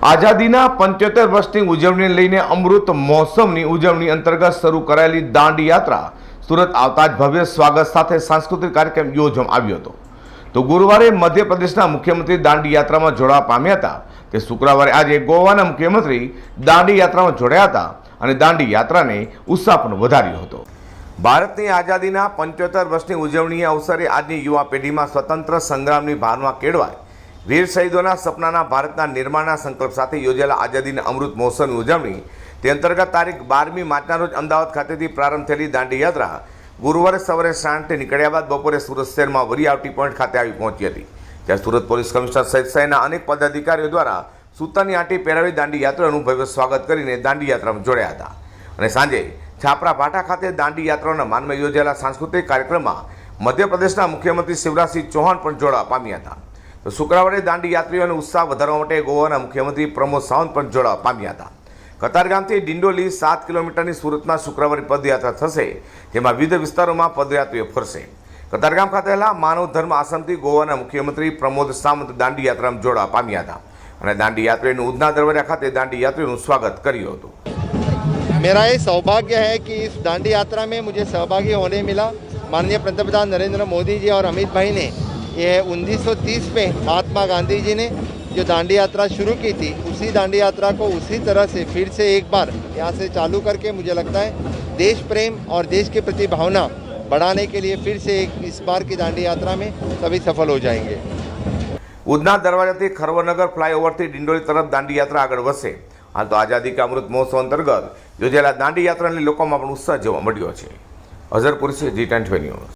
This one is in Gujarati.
આઝાદીના પંચોતેર વર્ષની ઉજવણીને લઈને અમૃત મહોત્સવની ઉજવણી અંતર્ગત શરૂ કરાયેલી દાંડી યાત્રા સુરત આવતા જ ભવ્ય સ્વાગત સાથે સાંસ્કૃતિક કાર્યક્રમ યોજવામાં આવ્યો હતો. તો ગુરુવારે મધ્યપ્રદેશના મુખ્યમંત્રી દાંડી યાત્રામાં જોડાવા પામ્યા હતા તે શુક્રવારે આજે ગોવાના મુખ્યમંત્રી દાંડી યાત્રામાં જોડાયા હતા અને દાંડી યાત્રાને ઉત્સાહ પણ વધાર્યો હતો. ભારતની આઝાદીના પંચોતેર વર્ષની ઉજવણી અવસરે આજની યુવા પેઢીમાં સ્વતંત્ર સંગ્રામની ભાવના કેળવાય વીર શહીદોના સપનાના ભારતના નિર્માણના સંકલ્પ સાથે યોજાયેલા આઝાદીના અમૃત મહોત્સવની ઉજવણી, તે અંતર્ગત તારીખ બારમી માર્ચના રોજ અમદાવાદ ખાતેથી પ્રારંભ થયેલી દાંડી યાત્રા, ગુરુવારે સવારે સાંજે નીકળ્યા બાદ બપોરે સુરત શહેરમાં વરી આવટી પોઈન્ટ ખાતે આવી પહોંચી હતી. જ્યાં સુરત પોલીસ કમિશનર સહિત સહિતના અનેક પદાધિકારીઓ દ્વારા સૂતાની આંટી પહેરાવી દાંડી યાત્રાનું ભવ્ય સ્વાગત કરીને દાંડી યાત્રામાં જોડ્યા હતા. અને સાંજે છાપરા ભાટા ખાતે દાંડી યાત્રાના માનમાં યોજાયેલા સાંસ્કૃતિક કાર્યક્રમમાં મધ્યપ્રદેશના મુખ્યમંત્રી શિવરાજસિંહ ચૌહાણ પણ જોડાવા પામ્યા હતા. તો શુક્રવારે દાંડી યાત્રીઓનો ઉત્સાહ વધારવા માટે ગોવાના મુખ્યમંત્રી પ્રમોદ સાવંત પણ જોડાવા પામ્યા હતા કતારગામથી ડિંડોલી સાત કિલોમીટરની સુરતમાં શુક્રવારે પદયાત્રા થશે જેમાં વિવિધ વિસ્તારોમાં પદયાત્રીઓ ફરશે કતારગામ ખાતેલા માનવ ધર્મ આશ્રમથી ગોવાના મુખ્યમંત્રી પ્રમોદ સાવંત દાંડી યાત્રામાં જોડાવા પામ્યા હતા અને દાંડી યાત્રીનું ઉધના દરવાજા ખાતે દાંડી યાત્રીનું સ્વાગત કર્યું હતું मेरा ये सौभाग्य है कि इस दांडी यात्रा में मुझे सहभागी होने मिला माननीय पंतप्रधान नरेंद्र मोदी जी और अमित भाई ने ये 1930 में महात्मा गांधी जी ने जो दांडी यात्रा शुरू की थी उसी दांडी यात्रा को उसी तरह से फिर से एक बार यहाँ से चालू करके मुझे लगता है देश प्रेम और देश के प्रति भावना बढ़ाने के लिए फिर से एक इस बार की दांडी यात्रा में सभी सफल हो जाएंगे ઉધના દરવાજાથી ખરવનગર ફ્લાયઓવરથી ડિંડોલી તરફ દાંડી યાત્રા આગળ વધશે હાલ તો આઝાદી કા અમૃત મહોત્સવ અંતર્ગત યોજાયેલા દાંડી યાત્રાને લોકોમાં પણ ઉત્સાહ જોવા મળ્યો છે અઝરપુર છે જી ટ્વેન્ટી ન્યૂઝ